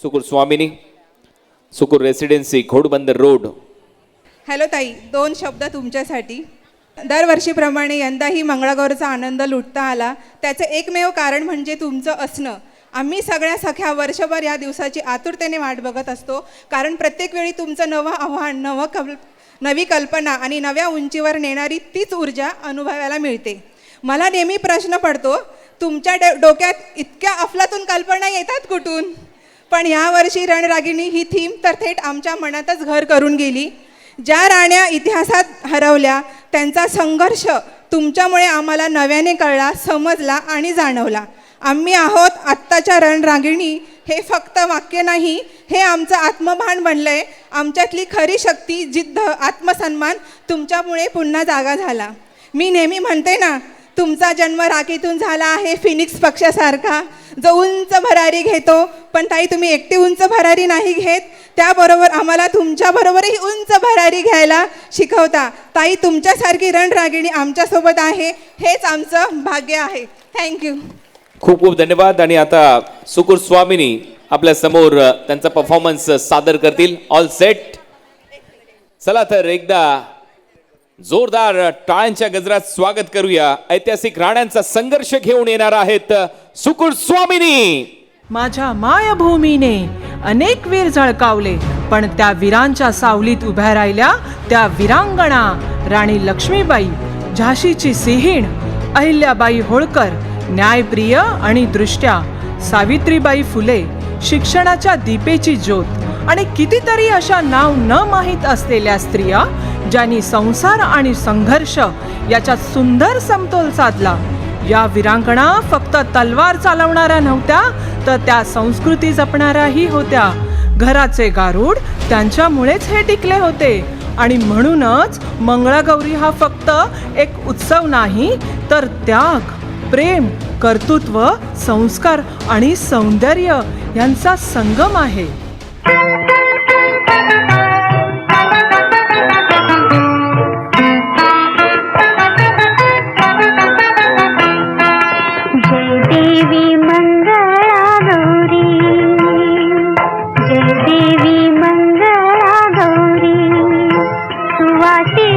सुकुर स्वामिनी सुकुर residency Ghodbunder road hello ताई. दोन शब्द तुमच्यासाठी. दरवर्षीप्रमाणे यंदाही मंगळागौरचा आनंद लुटता आला. त्याचं एकमेव कारण म्हणजे तुमचं असणं. आम्ही सगळ्या सख्या वर्षभर या दिवसाची आतुरतेने वाट बघत असतो. कारण प्रत्येक वेळी तुमचं नवं आव्हान नवं कल नवी कल्पना आणि नव्या उंचीवर नेणारी तीच ऊर्जा अनुभवायला मिळते. मला नेहमी प्रश्न पडतो तुमच्या डो डोक्यात इतक्या अफलातून कल्पना येतात कुठून? पण यावर्षी रणरागिणी ही थीम तर थेट आमच्या मनातच घर करून गेली. ज्या राण्या इतिहासात हरवल्या त्यांचा संघर्ष तुमच्यामुळे आम्हाला नव्याने कळला समजला आणि जाणवला. आम्ही आहोत आत्ताच्या रणरागिणी हे फक्त वाक्य नाही हे आमचं आत्मभान बनलं आहे आमच्यातली खरी शक्ती जिद्द आत्मसन्मान तुमच्यामुळे पुन्हा जागा झाला. मी नेहमी म्हणते ना तुमचा जन्म राखीतून झाला आहे फिनिक्स पक्षासारखा. जो उंच भरारी घेतो पण ताई तुम्ही एकटी उंच भरारी नाही घेत. त्याबरोबर आम्हाला तुमच्याबरोबरही उंच भरारी घ्यायला शिकवता. ताई तुमच्यासारखी रणरागिणी आमच्यासोबत आहे हेच आमचं भाग्य आहे. थँक्यू खूप खूप धन्यवाद. आणि आता सुकुर स्वामिनी आपल्यासमोर त्यांचा परफॉर्मन्स सादर करतील. ऑल सेट चला तर एकदा जोरदार टाळ्यांच्या गजरात स्वागत करूया. ऐतिहासिक राण्यांचा संघर्ष घेऊन येणार आहेत सुकुल स्वामिनी. माझ्या मायभूमीने अनेक वीर झळकावले पण त्या वीरांच्या सावलीत उभ्या राहिल्या त्या वीरांगणा राणी लक्ष्मीबाई झाशीची सिंहीण अहिल्याबाई होळकर न्यायप्रिय आणि दृष्ट्या सावित्रीबाई फुले शिक्षणाच्या दीपेची ज्योत आणि कितीतरी अशा नाव न माहीत असलेल्या स्त्रिया ज्यांनी संसार आणि संघर्ष याच्यात सुंदर समतोल साधला. या विरांगणा फक्त तलवार चालवणाऱ्या नव्हत्या तर त्या संस्कृती जपणाऱ्याही होत्या. घराचे गारूड त्यांच्यामुळेच हे टिकले होते. आणि म्हणूनच मंगळागौरी हा फक्त एक उत्सव नाही तर त्याग प्रेम कर्तृत्व संस्कार आणि सौंदर्य यांचा संगम आहे. pa.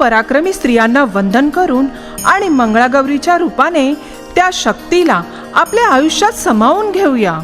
पराक्रमी स्त्रियांना वंदन करून आणि मंगळागौरीच्या रूपाने त्या शक्तीला आपल्या आयुष्यात समावून घेऊया.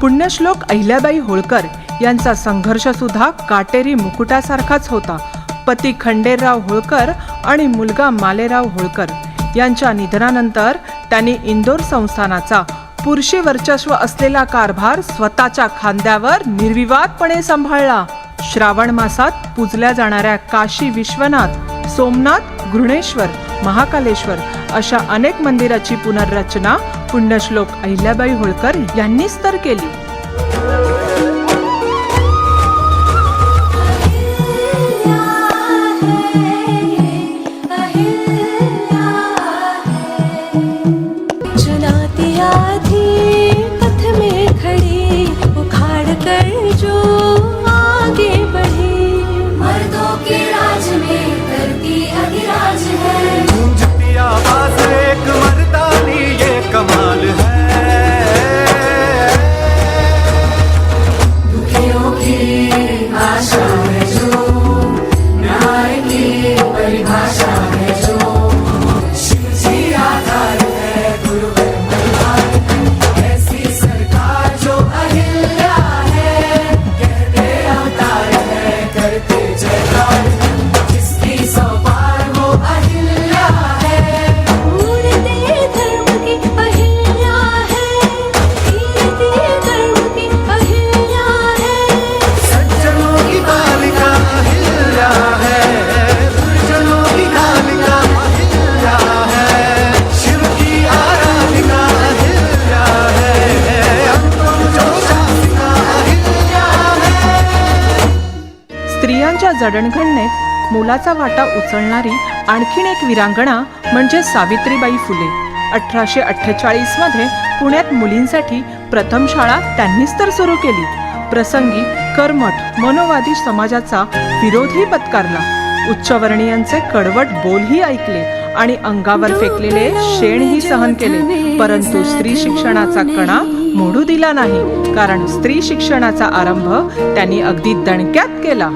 पुण्यश्लोक अहिल्याबाई होळकर यांचा संघर्ष सुद्धा काटेरी मुकुटासारखाच होता. पती खंडेरराव होळकर आणि मुलगा मालेराव होळकर यांच्या निधनानंतर त्यांनी इंदोर संस्थानाचा पुरुषी वर्चस्व असलेला कारभार स्वतःच्या खांद्यावर निर्विवादपणे सांभाळला. श्रावण मासात पूजल्या जाणाऱ्या काशी विश्वनाथ सोमनाथ घृणेश्वर महाकालेश्वर अशा अनेक मंदिराची पुनर्रचना पुण्यश्लोक अहिल्याबाई होळकर यांनीच तर केली. जडणघडणीत मोलाचा वाटा उचलणारी आणखीन एक विरांगणा म्हणजे सावित्रीबाई फुले. अठराशे अठ्ठेचाळीसमध्ये पुण्यात मुलींसाठी प्रथम शाळा त्यांनीच तर सुरू केली. प्रसंगी कर्मठ मनोवादी समाजाचा विरोधही पत्कारला. उच्चवर्णीयांचे कडवट बोलही ऐकले आणि अंगावर फेकलेले शेणही सहन केले. परंतु स्त्री शिक्षणाचा कणा मोडू दिला नाही. कारण स्त्री शिक्षणाचा आरंभ त्यांनी अगदी दणक्यात केला.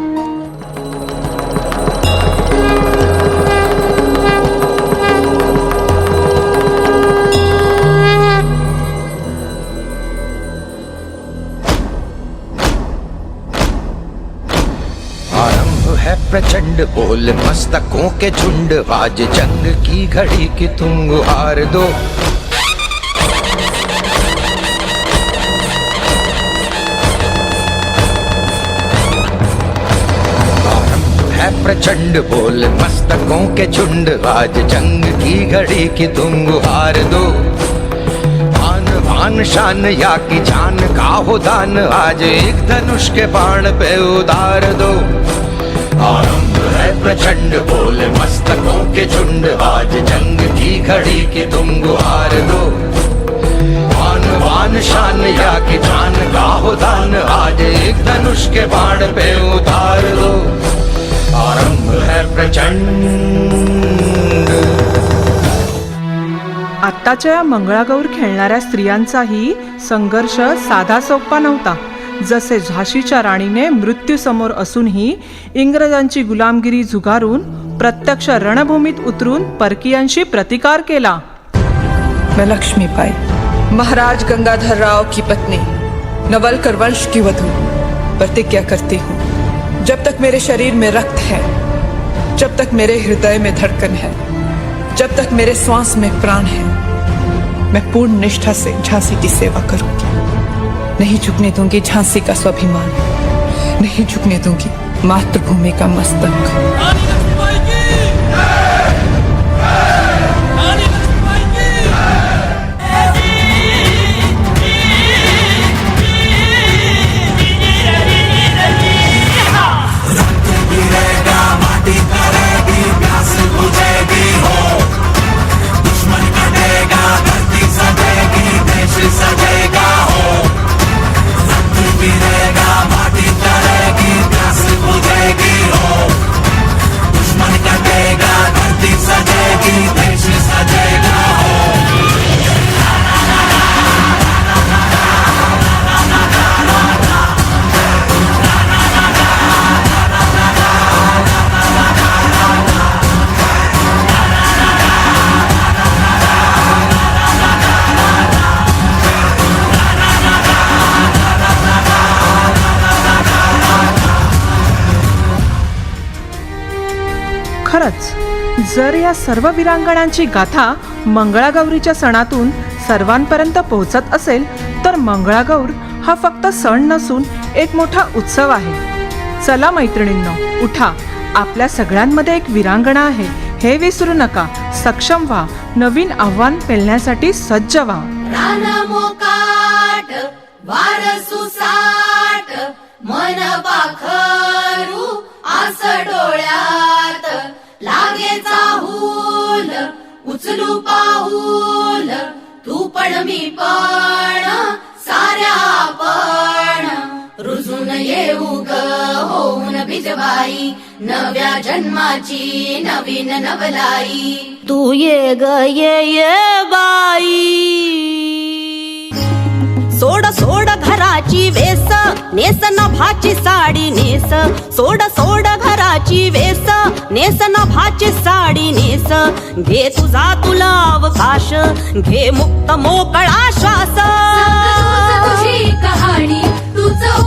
प्रचंड बोल मस्तकों के झुंड। आज जंग की घड़ी की तुम गुहार दो। प्रचंड, बोल मस्तकों के झुंड। आज जंग की घड़ी की तुम गुहार दो। आन, शान, या की जान का हो दान। आज एक धनुष के बाण पे उतार दो। आरंभ है प्रचंड बोले मस्तकों के झुंड। आज जंग की घड़ी के तुम गुहार दो। वान वान शान या के जान का हो दान आज एक धनुष के बाण पे उतार दो। आरंभ है प्रचंड। आत्ताच्या या मंगळागौर खेळणाऱ्या स्त्रियांचाही संघर्ष साधा सोपा नव्हता. जसे झाशीच्या राणीने मृत्यू समोर असूनही इंग्रजांची गुलामगिरी झुगारून प्रत्यक्ष रणभूमीत उतरून परकीयांशी प्रतिकार केला. मैं लक्ष्मीबाई महाराज गंगाधरराव की पत्नी नवलकर वंश की वधु प्रतिज्ञा करती हूँ। जब तक मेरे शरीर में रक्त है जब तक मेरे हृदय में धड़कन है जब तक मेरे श्वास में प्राण है मैं पूर्ण निष्ठा से झांसी की सेवा करूंगी। नहीं झुकने दूंगी झांसी का स्वाभिमान नहीं झुकने दूंगी मातृभूमि का मस्तक। खरंच. जर या सर्व वीरांगणांची गाथा मंगळागौरीच्या सणातून सर्वांपर्यंत पोहोचत असेल तर मंगळागौर हा फक्त सण नसून एक मोठा उत्सव आहे. चला मैत्रिणींनो उठा. आपल्या सगळ्यांमध्ये एक वीरांगणा आहे. हे विसरू नका. सक्षम व्हा. नवीन आव्हान पेलण्यासाठी सज्ज व्हा. मन पाखरू आस डोळ्यात. लागे चाहूल उचलू पाऊल तू पण मी पण साऱ्या पण रुजून येऊ ग होऊन बिजवाई नव्या जन्माची नवीन नवलाई. तू ये ग ये ये बाई. सोड सोड घराची वेस नेस नभाची साडी नेस. सोड सोड घराची वेस नेस नभाची साडी नेस. घे तुझा तुला अवकाश घे मुक्त मोकळा श्वास. कहाणी तुझं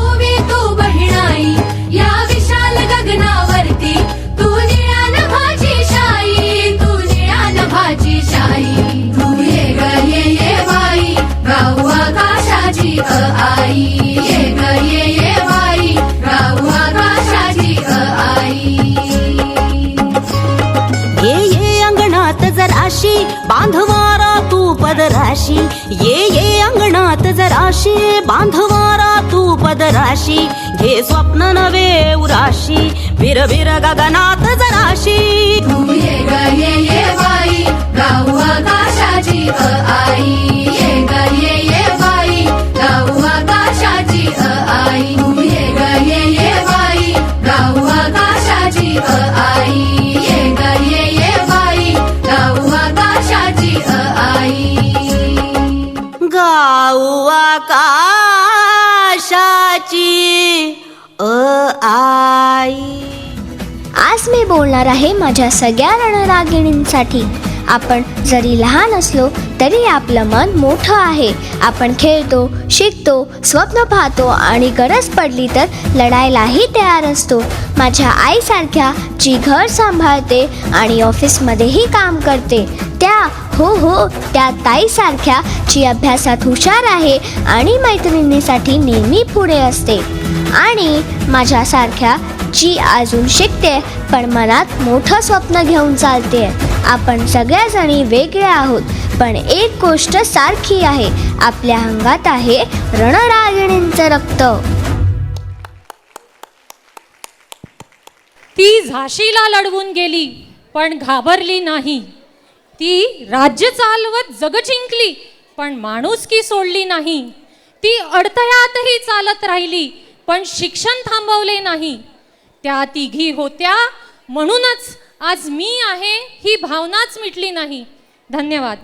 अंगणात बांधवारा तू पदराशी घे स्वप्न नवे उराशी विर विर गगनात जराशी. तू ये ग ये ये बाई गाऊ आकाशाची अ आई. ये ग ये ये बाई गाऊ आकाशाची अ आई. तू ये ग ये ये बाई गाऊ आकाशाची अ आकाशाची अ आई. आज मी बोलणार आहे माझ्या सगळ्या रणरागिणींसाठी. आपण जरी लहान असलो तरी आपलं मन मोठं आहे. आपण खेळतो शिकतो स्वप्न पाहतो आणि गरज पडली तर लढायलाही तयार असतो. माझ्या आईसारख्या जी घर सांभाळते आणि ऑफिसमध्येही काम करते त्या हो हो त्या ताईसारख्या जी अभ्यासात हुशार आहे आणि मैत्रिणीसाठी नेहमी पुढे असते. आणि माझ्यासारख्या जी अजून शिकते पण मनात मोठं स्वप्न घेऊन चालते. आपण सगळ्याजणी वेगळ्या आहोत पण एक गोष्ट सारखी आहे आपल्या अंगात आहे रणरागिणींचं रक्त. ती झाशीला लढवून गेली पण घाबरली नाही. ती राज्य चालवत जग जिंकली पण माणुसकी सोडली नाही. ती अडथळ्यातही चालत राहिली पण शिक्षण थांबवले नाही. त्या तिघी होत्या म्हणूनच आज मी आहे ही भावनाच मिटली नाही. धन्यवाद.